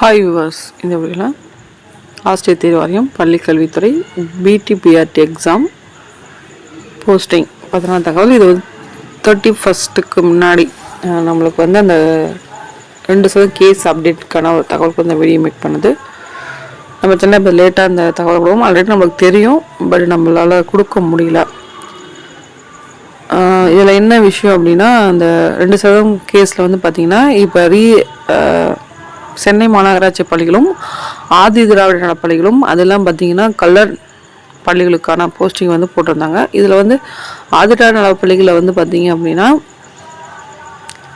Hi viewers இந்த வீடியோவில் ஆசிரியர் தேர்வு வாரியம் கல்வித்துறை பிடிபிஆர்டி எக்ஸாம் போஸ்டிங் பதினாறு தகவல். இது வந்து தேர்ட்டி ஃபஸ்ட்டுக்கு முன்னாடி நம்மளுக்கு வந்து அந்த ரெண்டு சதவீதம் கேஸ் அப்டேட்க்கான ஒரு தகவலுக்கு வந்து வீடியோ மேக் பண்ணுது. நம்ம சின்ன இப்போ லேட்டாக அந்த தகவல் கொடுவோம் ஆல்ரெடி நம்மளுக்கு தெரியும் பட் நம்மளால் கொடுக்க முடியல. இதில் என்ன விஷயம் அப்படின்னா அந்த ரெண்டு சதவீதம் கேஸில் வந்து பார்த்திங்கன்னா இப்போ ரீ சென்னை மாநகராட்சி பள்ளிகளும் ஆதி திராவிட நல பள்ளிகளும் அதெல்லாம் பார்த்திங்கன்னா கலர் பள்ளிகளுக்கான போஸ்டிங் வந்து போட்டிருந்தாங்க. இதில் வந்து ஆதி திராவிட நல பள்ளிகளில் வந்து பார்த்திங்க அப்படின்னா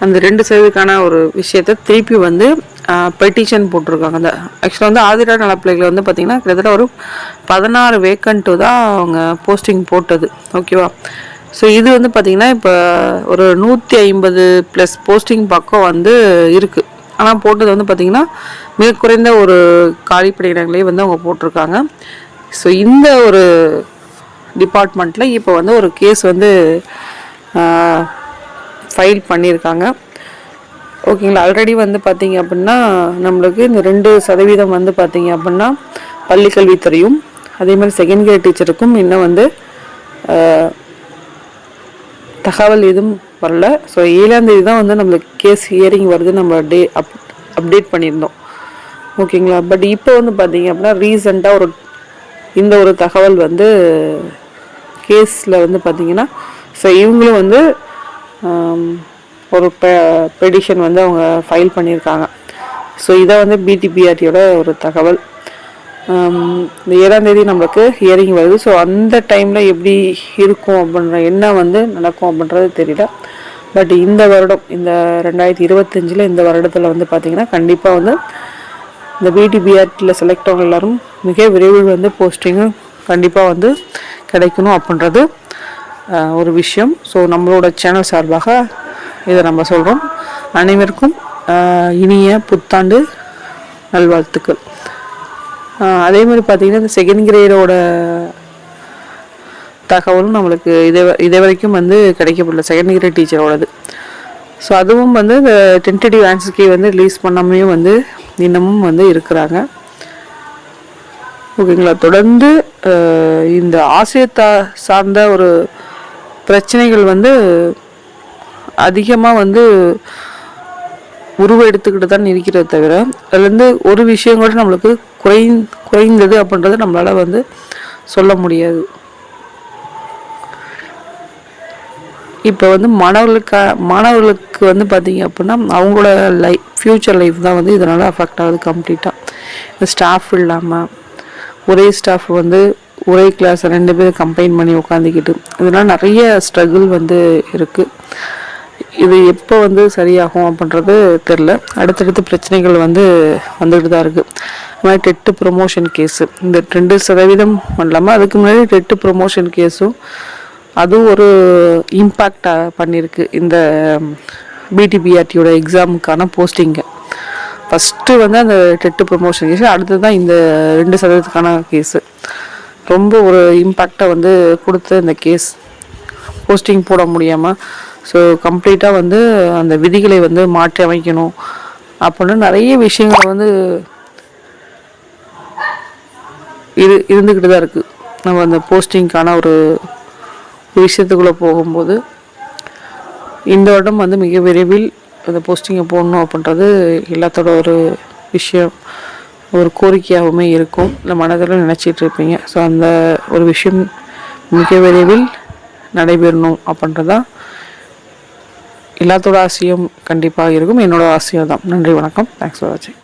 அந்த ரெண்டு சதவீதக்கான ஒரு விஷயத்த திருப்பி வந்து பெட்டிஷன் போட்டிருக்காங்க. அந்த ஆக்சுவலாக வந்து ஆதிரா நலப்பிள்ளைகளை வந்து பார்த்திங்கன்னா கிட்டத்தட்ட ஒரு பதினாறு வேக்கண்ட்டு தான் அவங்க போஸ்டிங் போட்டது. ஓகேவா ஸோ இது வந்து பார்த்திங்கன்னா இப்போ ஒரு நூற்றி ஐம்பது ப்ளஸ் போஸ்டிங் பக்கம் வந்து இருக்குது ஆனால் போட்டது வந்து பார்த்திங்கன்னா மிக குறைந்த ஒரு காலிப்படையினங்களே வந்து அவங்க போட்டிருக்காங்க. ஸோ இந்த ஒரு டிபார்ட்மெண்ட்டில் இப்போ வந்து ஒரு கேஸ் வந்து ஃபைல் பண்ணியிருக்காங்க. ஓகேங்களா ஆல்ரெடி வந்து பார்த்தீங்க அப்படின்னா நம்மளுக்கு இந்த ரெண்டு சதவீதம் வந்து பார்த்தீங்க அப்படின்னா பள்ளிக்கல்வித்துறையும் அதே மாதிரி செகண்ட் கிரேட் டீச்சருக்கும் இன்னும் வந்து தகவல் எதுவும் வரல. ஸோ ஏழாம் தேதி தான் வந்து நம்மளுக்கு கேஸ் ஹியரிங் வருது. நம்ம டே அப் அப்டேட் பண்ணியிருந்தோம். ஓகேங்களா பட் இப்போ வந்து பார்த்தீங்க அப்படின்னா ரீசெண்டாக ஒரு இந்த ஒரு தகவல் வந்து கேஸில் வந்து பார்த்தீங்கன்னா ஸோ இவங்களும் வந்து ஒரு பெ பெடிஷன் வந்து அவங்க ஃபைல் பண்ணியிருக்காங்க. ஸோ இதை வந்து பிடிபிஆர்டியோட ஒரு தகவல். இந்த ஏழாம் தேதி நம்மளுக்கு ஹியரிங் வருது. ஸோ அந்த டைமில் எப்படி இருக்கும் அப்படின்ற என்ன வந்து நடக்கும் அப்படின்றது தெரியல. பட் இந்த வருடம் இந்த ரெண்டாயிரத்தி இருபத்தஞ்சில் இந்த வருடத்தில் வந்து பார்த்திங்கன்னா கண்டிப்பாக வந்து இந்த பிடிபிஆர்டியில் செலக்ட் ஆகும் எல்லாரும் மிக விரைவில் வந்து போஸ்டிங்கும் கண்டிப்பாக வந்து கிடைக்கணும் அப்படின்றது ஒரு விஷயம். ஸோ நம்மளோட சேனல் சார்பாக இதை நம்ம சொல்கிறோம் அனைவருக்கும் இனிய புத்தாண்டு நல்வாழ்த்துக்கள். அதே மாதிரி பார்த்திங்கன்னா இந்த செகண்ட் கிரேடோட தகவலும் நம்மளுக்கு இதை இதை வரைக்கும் வந்து கிடைக்கப்படல. செகண்ட் கிரேட் டீச்சரோடது ஸோ அதுவும் வந்து இந்த டென்டேட்டிவ் ஆன்சர்க்கே வந்து ரிலீஸ் பண்ணாமையும் வந்து இன்னமும் வந்து இருக்கிறாங்க. ஓகேங்களா தொடர்ந்து இந்த ஆசிரியத்தா சார்ந்த ஒரு பிரச்சனைகள் வந்து அதிகமாக வந்து உருவெடுத்துக்கிட்டு தான் இருக்கிறத தவிர அதுலேருந்து ஒரு விஷயம் கூட நம்மளுக்கு குறை குறைந்தது அப்படின்றத நம்மளால வந்து சொல்ல முடியாது. இப்போ வந்து மாணவர்களுக்காக மாணவர்களுக்கு வந்து பார்த்தீங்க அப்படின்னா அவங்களோட லைஃப் ஃப்யூச்சர் லைஃப் தான் வந்து இதனால் அஃபெக்ட் ஆகுது கம்ப்ளீட்டாக ஸ்டாஃப் இல்லாமல் ஒரே ஸ்டாஃப் வந்து ஒரே கிளாஸ் ரெண்டு பேரும் கம்பைன் பண்ணி உட்காந்துக்கிட்டு இதெல்லாம் நிறைய ஸ்ட்ரகிள் வந்து இருக்குது இது எப்போ வந்து சரியாகும் அப்படின்றது தெரில அடுத்தடுத்து பிரச்சனைகள் வந்து வந்துக்கிட்டு தான் இருக்குது அது மாதிரி டெட்டு ப்ரொமோஷன் கேஸு. இந்த ரெண்டு சதவீதம் இல்லாமல் அதுக்கு முன்னாடி டெட்டு ப்ரொமோஷன் கேஸும் அதுவும் ஒரு இம்பேக்டாக பண்ணியிருக்கு. இந்த பிடிபிஆர்டியோட எக்ஸாமுக்கான போஸ்டிங்கை. ஃபஸ்ட்டு வந்து அந்த டெட்டு ப்ரொமோஷன் கேஸ் அடுத்தது தான் இந்த ரெண்டு சதவீதத்துக்கான கேஸு. ரொம்ப ஒரு இம்பேக்டை வந்து கொடுத்த இந்த கேஸ். போஸ்டிங் போட முடியாமல் ஸோ கம்ப்ளீட்டாக வந்து அந்த விதிகளை வந்து மாற்றி அமைக்கணும். அப்படின்னு நிறைய விஷயங்கள் வந்து இரு இருந்துக்கிட்டு தான் இருக்குது நம்ம அந்த போஸ்டிங்க்கான ஒரு விஷயத்துக்குள்ளே போகும்போது இந்த வருடம் வந்து மிக விரைவில் அந்த போஸ்டிங்கை போடணும் அப்படின்றது எல்லாத்தோட ஒரு விஷயம் ஒரு கோரிக்கையாகவுமே இருக்கும். இல்லை மனதில் நினச்சிட்டு இருப்பீங்க. ஸோ அந்த ஒரு விஷயம் மிக விரைவில் நடைபெறணும் அப்படின்றதான் எல்லாத்தோட ஆசையும் கண்டிப்பாக இருக்கும். என்னோட ஆசையும் தான் நன்றி வணக்கம். தேங்க்ஸ் ஃபார் வாட்சிங்